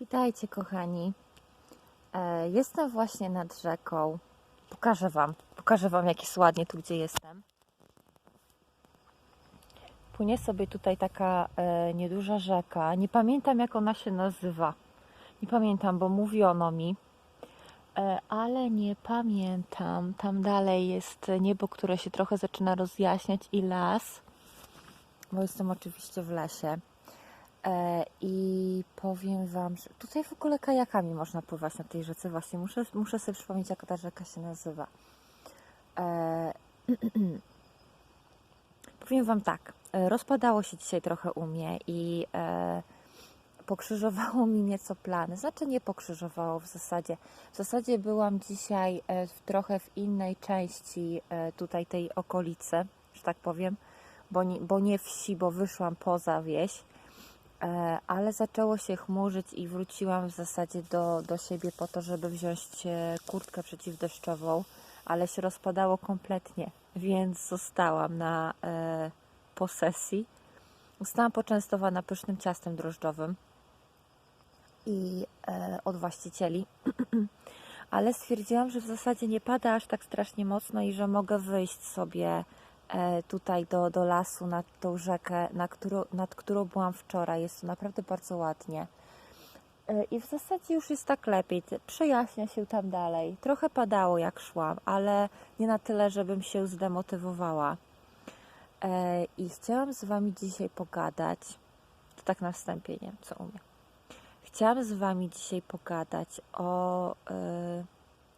Witajcie, kochani. E, jestem właśnie nad rzeką. Pokażę Wam, pokażę Wam, jak jest ładnie tu, gdzie jestem. Płynie sobie tutaj taka e, nieduża rzeka. Nie pamiętam, jak ona się nazywa. Nie pamiętam, bo mówiono mi, e, ale nie pamiętam. Tam dalej jest niebo, które się trochę zaczyna rozjaśniać i las, bo jestem oczywiście w lesie. E, I powiem Wam, że tutaj w ogóle kajakami można pływać na tej rzece. Właśnie muszę, muszę sobie przypomnieć, jak ta rzeka się nazywa. E, powiem Wam tak, e, rozpadało się dzisiaj trochę u mnie i e, pokrzyżowało mi nieco plany. Znaczy nie pokrzyżowało w zasadzie. W zasadzie byłam dzisiaj e, w, trochę w innej części tutaj tej okolicy, że tak powiem, bo nie, bo nie wsi, bo wyszłam poza wieś. E, ale zaczęło się chmurzyć i wróciłam w zasadzie do, do siebie po to, żeby wziąć e, kurtkę przeciwdeszczową, ale się rozpadało kompletnie, więc zostałam na e, posesji. Zostałam poczęstowana pysznym ciastem drożdżowym i e, od właścicieli, ale stwierdziłam, że w zasadzie nie pada aż tak strasznie mocno i że mogę wyjść sobie tutaj do, do lasu nad tą rzekę, na którą, nad którą byłam wczoraj. Jest to naprawdę bardzo ładnie. E, I w zasadzie już jest tak lepiej. Przejaśnia się tam dalej. Trochę padało jak szłam, ale nie na tyle, żebym się zdemotywowała. E, I chciałam z Wami dzisiaj pogadać. To tak na wstępie, nie? Co umiem. Chciałam z Wami dzisiaj pogadać o, e,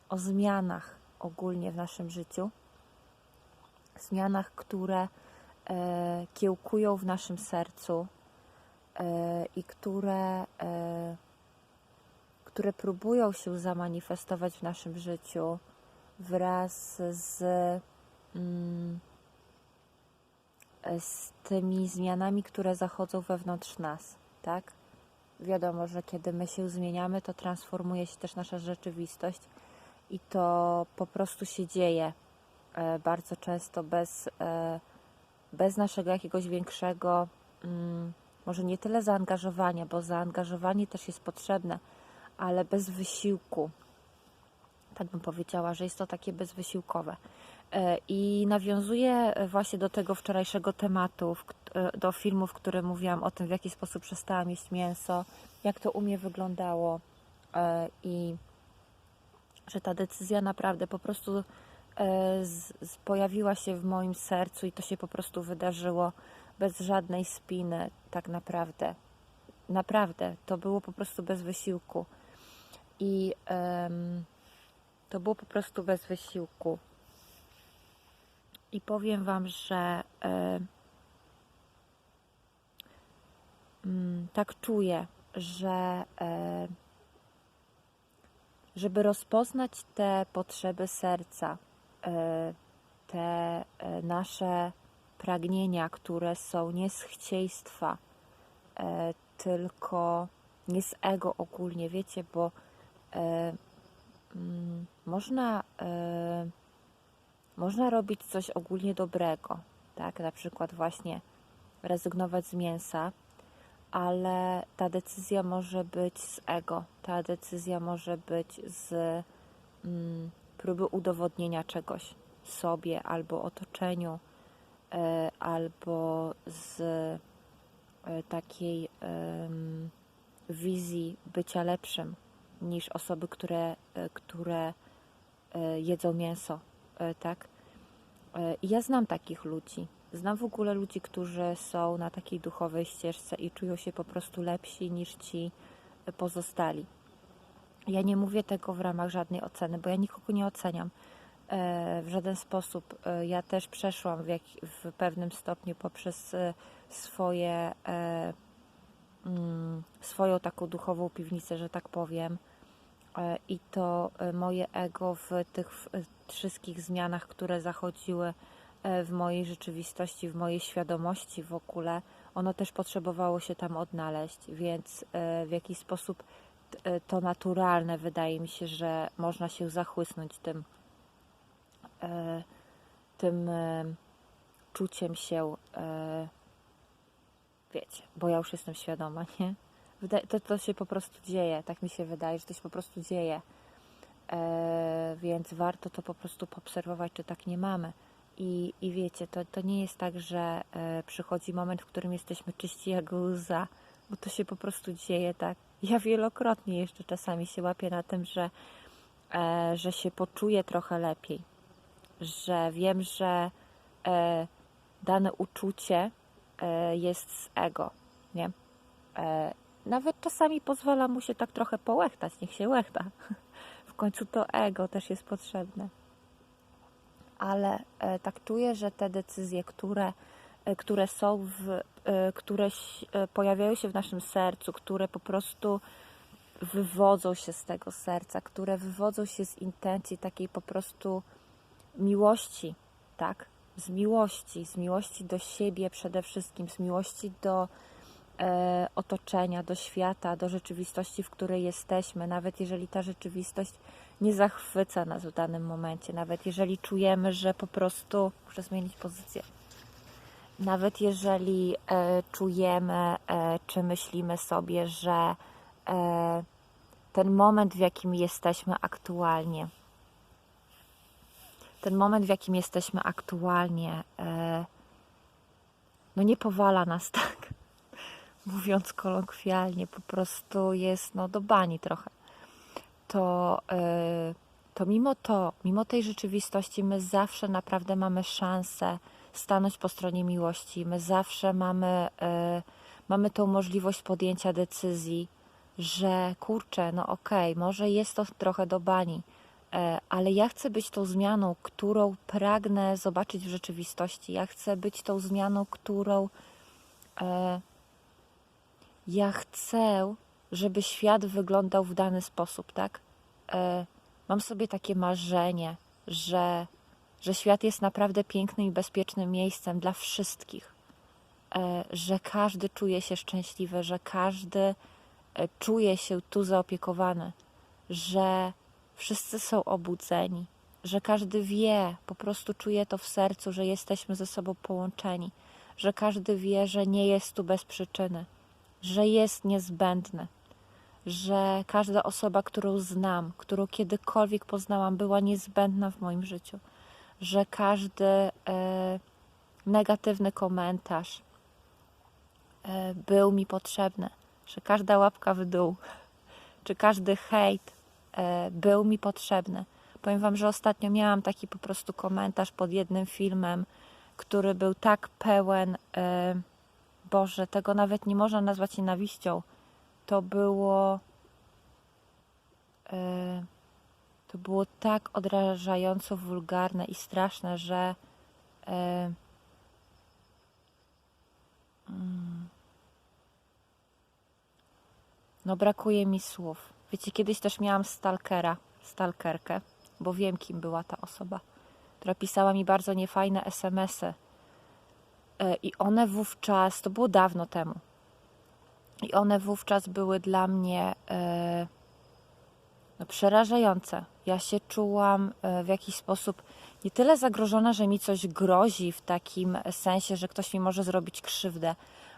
o zmianach ogólnie w naszym życiu zmianach, które e, kiełkują w naszym sercu e, i które, e, które próbują się zamanifestować w naszym życiu wraz z, mm, z tymi zmianami, które zachodzą wewnątrz nas, tak? Wiadomo, że kiedy my się zmieniamy, to transformuje się też nasza rzeczywistość i to po prostu się dzieje bardzo często bez, e, bez naszego jakiegoś większego, mm, może nie tyle zaangażowania, bo zaangażowanie też jest potrzebne, ale bez wysiłku. Tak bym powiedziała, że jest to takie bezwysiłkowe. E, I nawiązuję właśnie do tego wczorajszego tematu, e, do filmu, w którym mówiłam o tym, w jaki sposób przestałam jeść mięso, jak to u mnie wyglądało e, i że ta decyzja naprawdę po prostu e, z, z, pojawiła się w moim sercu i to się po prostu wydarzyło bez żadnej spiny, tak naprawdę. Naprawdę, to było po prostu bez wysiłku. I em, to było po prostu bez wysiłku. I powiem Wam, że e, mm, tak czuję, że e, żeby rozpoznać te potrzeby serca, e, te e, nasze pragnienia, które są nie z chcieństwa, e, tylko nie z ego ogólnie, wiecie, bo e, mm, można, e, można robić coś ogólnie dobrego, tak? Na przykład właśnie rezygnować z mięsa, ale ta decyzja może być z ego, ta decyzja może być z mm, próby udowodnienia czegoś sobie albo otoczeniu, e, albo z e, takiej wizji bycia lepszym niż osoby, które, e, które jedzą mięso, tak? I ja znam takich ludzi. Znam w ogóle ludzi, którzy są na takiej duchowej ścieżce i czują się po prostu lepsi niż ci pozostali. Ja nie mówię tego w ramach żadnej oceny, bo ja nikogo nie oceniam e, w żaden sposób. E, Ja też przeszłam w, jak, w pewnym stopniu poprzez e, swoje, mm, swoją taką duchową piwnicę, że tak powiem. I to moje ego w tych wszystkich zmianach, które zachodziły w mojej rzeczywistości, w mojej świadomości w ogóle, ono też potrzebowało się tam odnaleźć, więc w jakiś sposób to naturalne wydaje mi się, że można się zachłysnąć tym, e, tym e, czuciem się, e, wiecie, bo ja już jestem świadoma, nie? To, to się po prostu dzieje, tak mi się wydaje, że to się po prostu dzieje. E, więc warto to po prostu poobserwować, czy tak nie mamy. I, i wiecie, to, to nie jest tak, że e, przychodzi moment, w którym jesteśmy czyści jak łza, bo to się po prostu dzieje tak. Ja wielokrotnie jeszcze czasami się łapię na tym, że, e, że się poczuję trochę lepiej, że wiem, że e, dane uczucie e, jest z ego, nie? E, nawet czasami pozwala mu się tak trochę połechtać, niech się łechta. W końcu to ego też jest potrzebne. Ale e, tak czuję, że te decyzje, które, które są, w, e, które e, pojawiają się w naszym sercu, które po prostu wywodzą się z tego serca, które wywodzą się z intencji takiej po prostu miłości, tak? Z miłości, z miłości do siebie przede wszystkim, z miłości do e, otoczenia, do świata, do rzeczywistości, w której jesteśmy, nawet jeżeli ta rzeczywistość nie zachwyca nas w danym momencie, nawet jeżeli czujemy, że po prostu muszę zmienić pozycję. Nawet jeżeli e, czujemy, e, czy myślimy sobie, że e, ten moment, w jakim jesteśmy aktualnie, ten moment, w jakim jesteśmy aktualnie, no nie powala nas tak, mówiąc kolokwialnie, po prostu jest no do bani trochę. To, to mimo to, mimo tej rzeczywistości, my zawsze naprawdę mamy szansę stanąć po stronie miłości. My zawsze mamy, e, mamy tą możliwość podjęcia decyzji, że kurczę, no okej, może jest to trochę do bani, e, ale ja chcę być tą zmianą, którą pragnę zobaczyć w rzeczywistości. Ja chcę być tą zmianą, którą e, ja chcę, żeby świat wyglądał w dany sposób, tak? Mam sobie takie marzenie, że, że świat jest naprawdę pięknym i bezpiecznym miejscem dla wszystkich, e, że każdy czuje się szczęśliwy, że każdy e, czuje się tu zaopiekowany, że wszyscy są obudzeni, że każdy wie, po prostu czuje to w sercu, że jesteśmy ze sobą połączeni, że każdy wie, że nie jest tu bez przyczyny, że jest niezbędny, że każda osoba, którą znam, którą kiedykolwiek poznałam, była niezbędna w moim życiu, że każdy e, negatywny komentarz e, był mi potrzebny, że każda łapka w dół, czy każdy hejt e, był mi potrzebny. Powiem Wam, że ostatnio miałam taki po prostu komentarz pod jednym filmem, który był tak pełen, e, Boże, tego nawet nie można nazwać nienawiścią. To było, e, to było tak odrażająco wulgarne i straszne, że e, mm, no brakuje mi słów. Wiecie, kiedyś też miałam stalkera, stalkerkę, bo wiem, kim była ta osoba, która pisała mi bardzo niefajne SMS-y. E, I one wówczas, to było dawno temu, i one wówczas były dla mnie e, no, przerażające. Ja się czułam e, w jakiś sposób nie tyle zagrożona, że mi coś grozi w takim sensie, że ktoś mi może zrobić krzywdę,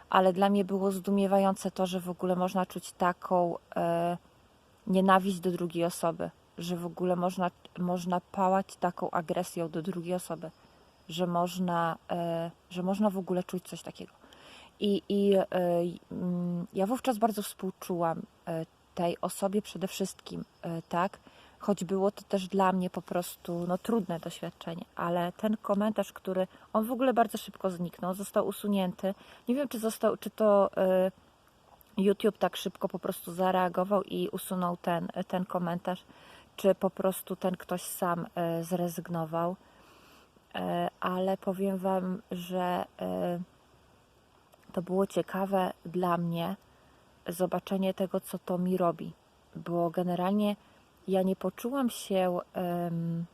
ale dla mnie było zdumiewające to, że w ogóle można czuć taką e, nienawiść do drugiej osoby, że w ogóle można, można pałać taką agresją do drugiej osoby, że można, e, że można w ogóle czuć coś takiego. I, i e, mm, ja wówczas bardzo współczułam e, tej osobie przede wszystkim, e, tak? Choć było to też dla mnie po prostu no, trudne doświadczenie, ale ten komentarz, który on w ogóle bardzo szybko zniknął, został usunięty. Nie wiem, czy, został, czy to e, YouTube tak szybko po prostu zareagował i usunął ten, ten komentarz, czy po prostu ten ktoś sam e, zrezygnował. E, ale powiem Wam, że e, to było ciekawe dla mnie zobaczenie tego, co to mi robi, bo generalnie ja nie poczułam się. em,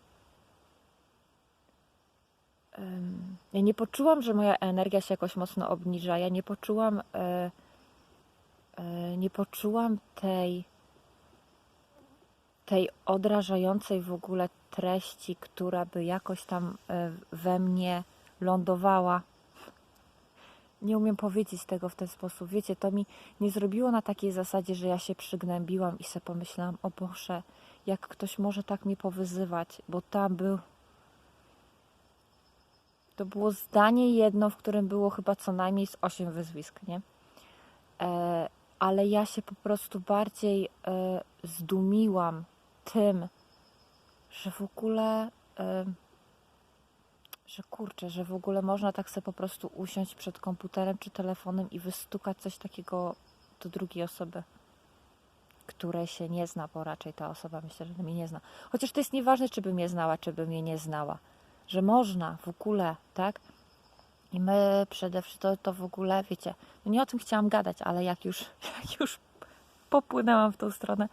em, ja nie poczułam, że moja energia się jakoś mocno obniża. Ja nie poczułam. E, e, nie poczułam tej. tej odrażającej w ogóle treści, która by jakoś tam e, we mnie lądowała. Nie umiem powiedzieć tego w ten sposób. Wiecie, to mi nie zrobiło na takiej zasadzie, że ja się przygnębiłam i sobie pomyślałam, o Boże, jak ktoś może tak mnie powyzywać, bo tam był. To było zdanie jedno, w którym było chyba co najmniej z osiem wyzwisk, nie? E, ale ja się po prostu bardziej e, zdumiłam tym, że w ogóle. E, że kurczę, że w ogóle można tak sobie po prostu usiąść przed komputerem czy telefonem i wystukać coś takiego do drugiej osoby, której się nie zna, bo raczej ta osoba myślę, że mnie nie zna. Chociaż to jest nieważne, czy by mnie znała, czy by mnie nie znała. Że można w ogóle, tak? I my przede wszystkim to, to w ogóle, wiecie, no nie o tym chciałam gadać, ale jak już, jak już popłynęłam w tą stronę,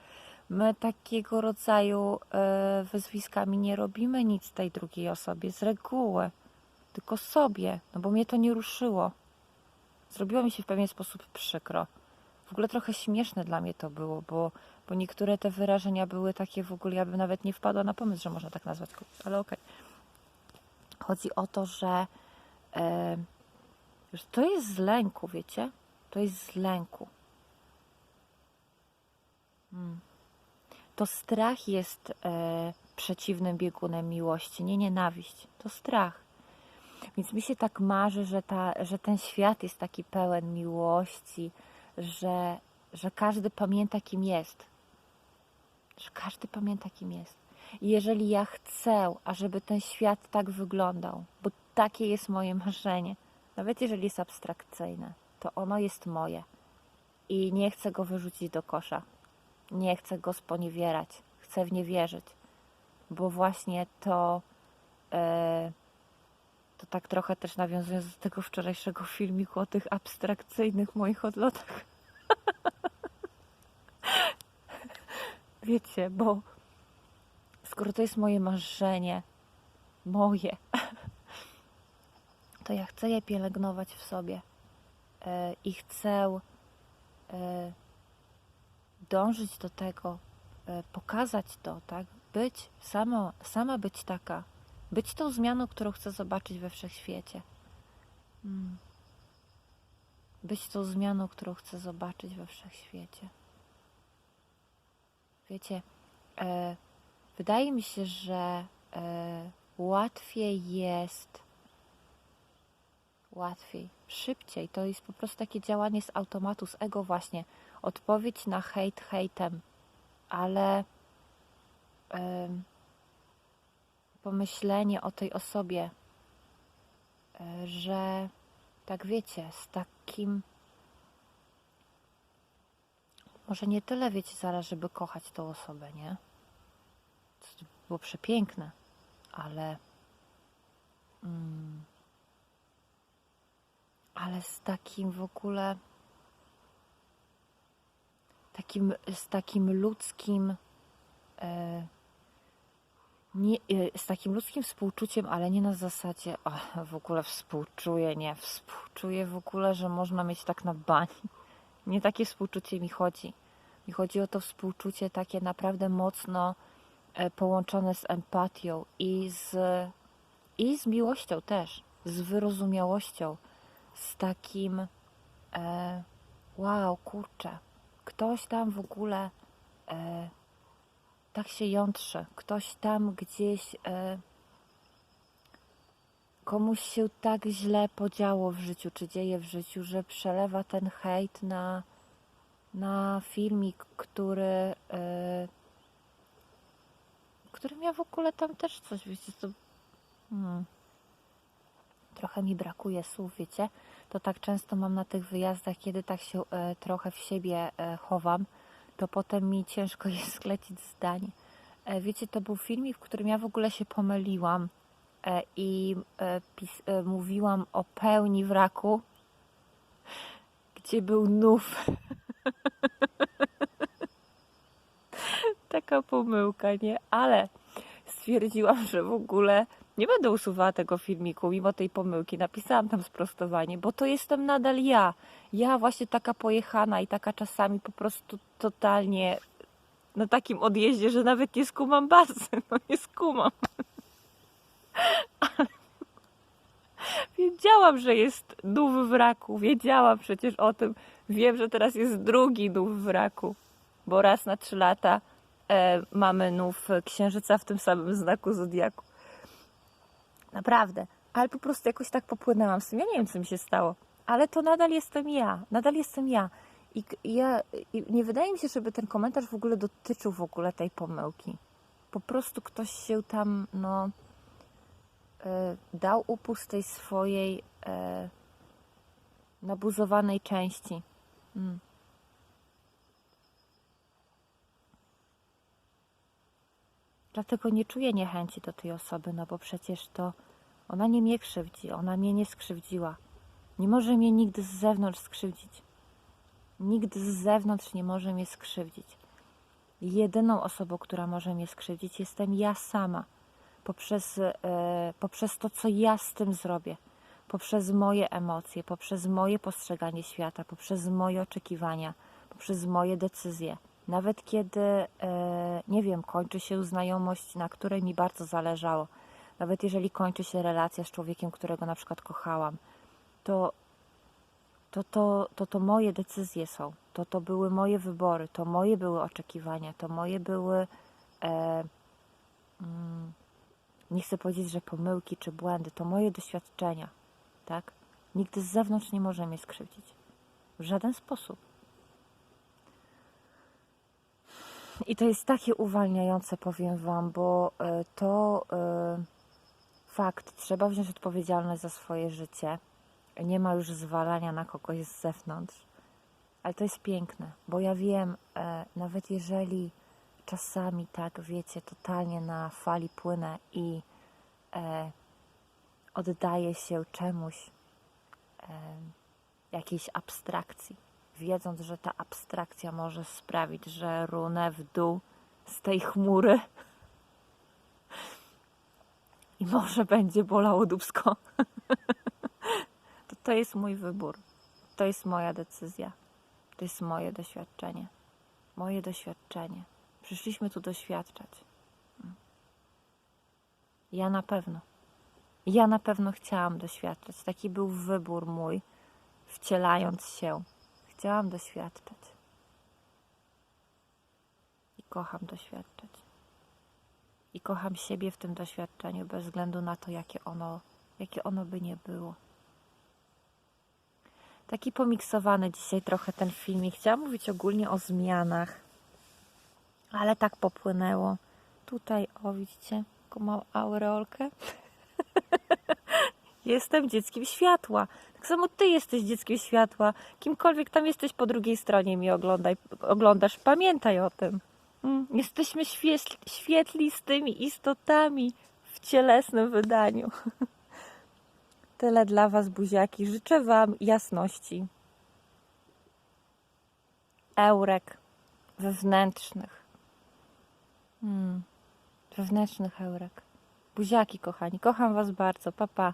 my takiego rodzaju e, wyzwiskami nie robimy nic tej drugiej osobie z reguły, tylko sobie, no bo mnie to nie ruszyło. Zrobiło mi się w pewien sposób przykro. W ogóle trochę śmieszne dla mnie to było, bo, bo niektóre te wyrażenia były takie w ogóle, ja bym nawet nie wpadła na pomysł, że można tak nazwać ale okej. Chodzi o to, że, e, to jest z lęku, wiecie? To jest z lęku. Hmm. To strach jest e, przeciwnym biegunem miłości, nie nienawiść. To strach. Więc mi się tak marzy, że, ta, że ten świat jest taki pełen miłości, że, że każdy pamięta, kim jest. Że każdy pamięta, kim jest. I jeżeli ja chcę, ażeby ten świat tak wyglądał, bo takie jest moje marzenie, nawet jeżeli jest abstrakcyjne, to ono jest moje. I nie chcę go wyrzucić do kosza. Nie chcę go sponiewierać. Chcę w nie wierzyć. Bo właśnie to. E, to tak trochę też nawiązując do tego wczorajszego filmiku o tych abstrakcyjnych moich odlotach. Wiecie, bo skoro to jest moje marzenie, moje, to ja chcę je pielęgnować w sobie e, i chcę e, dążyć do tego, e, pokazać to, tak? Być, samo, sama być taka, być tą zmianą, którą chcę zobaczyć we wszechświecie. Mm. Być tą zmianą, którą chcę zobaczyć we wszechświecie. Wiecie, e, wydaje mi się, że e, łatwiej jest, łatwiej, szybciej. To jest po prostu takie działanie z automatu, z ego właśnie. Odpowiedź na hejt hejtem, ale pomyślenie o tej osobie, e, że tak wiecie, z takim może nie tyle wiecie zaraz, żeby kochać tą osobę, nie? To było przepiękne, ale mm, ale z takim w ogóle takim, z takim ludzkim e, nie, e, z takim ludzkim współczuciem, ale nie na zasadzie o, w ogóle współczuję, nie, współczuję w ogóle, że można mieć tak na bani. Nie takie współczucie mi chodzi. Mi chodzi o to współczucie takie naprawdę mocno e, połączone z empatią i z, i z miłością też, z wyrozumiałością, z takim e, wow, kurczę, ktoś tam w ogóle e, tak się jątrzy, ktoś tam gdzieś e, komuś się tak źle podziało w życiu, czy dzieje w życiu, że przelewa ten hejt na, na filmik, który, e, którym w ogóle tam też coś, wiecie, to hmm, trochę mi brakuje słów, wiecie, to tak często mam na tych wyjazdach, kiedy tak się e, trochę w siebie e, chowam, to potem mi ciężko jest sklecić zdań. E, wiecie, to był filmik, w którym ja w ogóle się pomyliłam e, i e, pis, e, mówiłam o pełni wraku, gdzie był nów. Taka pomyłka, nie? Ale stwierdziłam, że w ogóle nie będę usuwała tego filmiku, mimo tej pomyłki. Napisałam tam sprostowanie, bo to jestem nadal ja. Ja właśnie taka pojechana i taka czasami po prostu totalnie na takim odjeździe, że nawet nie skumam bazy. No nie skumam. Wiedziałam, że jest nów w raku. Wiedziałam przecież o tym. Wiem, że teraz jest drugi nów w raku, bo raz na trzy lata e, mamy nów księżyca w tym samym znaku zodiaku. Naprawdę. Ale po prostu jakoś tak popłynęłam tym. Ja nie wiem, co mi się stało. Ale to nadal jestem ja. Nadal jestem ja. I ja i nie wydaje mi się, żeby ten komentarz w ogóle dotyczył w ogóle tej pomyłki. Po prostu ktoś się tam, no, e, dał upust tej swojej e, nabuzowanej części. Mm. Dlatego nie czuję niechęci do tej osoby, no bo przecież to ona nie mnie krzywdzi, ona mnie nie skrzywdziła. Nie może mnie nigdy z zewnątrz skrzywdzić. Nigdy z zewnątrz nie może mnie skrzywdzić. Jedyną osobą, która może mnie skrzywdzić, jestem ja sama. Poprzez, e, poprzez to, co ja z tym zrobię. Poprzez moje emocje, poprzez moje postrzeganie świata, poprzez moje oczekiwania, poprzez moje decyzje. Nawet kiedy, e, nie wiem, kończy się znajomość, na której mi bardzo zależało, nawet jeżeli kończy się relacja z człowiekiem, którego na przykład kochałam, to to, to, to, to moje decyzje są. To, to były moje wybory, to moje były oczekiwania, to moje były, e, mm, nie chcę powiedzieć, że pomyłki czy błędy, to moje doświadczenia, tak? Nigdy z zewnątrz nie może mnie skrzywdzić. W żaden sposób. I to jest takie uwalniające, powiem Wam, bo e, to e, fakt, trzeba wziąć odpowiedzialność za swoje życie. Nie ma już zwalania na kogoś z zewnątrz. Ale to jest piękne, bo ja wiem, e, nawet jeżeli czasami, tak wiecie, totalnie na fali płynę i e, oddaję się czemuś, jakiejś abstrakcji, wiedząc, że ta abstrakcja może sprawić, że runę w dół z tej chmury i może będzie bolało dubsko. to, to jest mój wybór. To jest moja decyzja. To jest moje doświadczenie. Moje doświadczenie. Przyszliśmy tu doświadczać. Ja na pewno. Ja na pewno chciałam doświadczać. Taki był wybór mój, wcielając się. Chciałam doświadczać. I kocham doświadczać. I kocham siebie w tym doświadczeniu, bez względu na to, jakie ono, jakie ono by nie było. Taki pomiksowany dzisiaj trochę ten filmik. Chciałam mówić ogólnie o zmianach, ale tak popłynęło. Tutaj, o widzicie, taką małą aureolkę. Jestem dzieckiem światła. Tak samo ty jesteś dzieckiem światła. Kimkolwiek tam jesteś po drugiej stronie mi oglądaj, oglądasz, pamiętaj o tym. Mm, Jesteśmy świeś- świetlistymi istotami w cielesnym wydaniu. Tyle dla Was, buziaki. Życzę Wam jasności, eurek wewnętrznych. Hmm. Wewnętrznych eurek. Buziaki, kochani. Kocham Was bardzo. Pa, pa.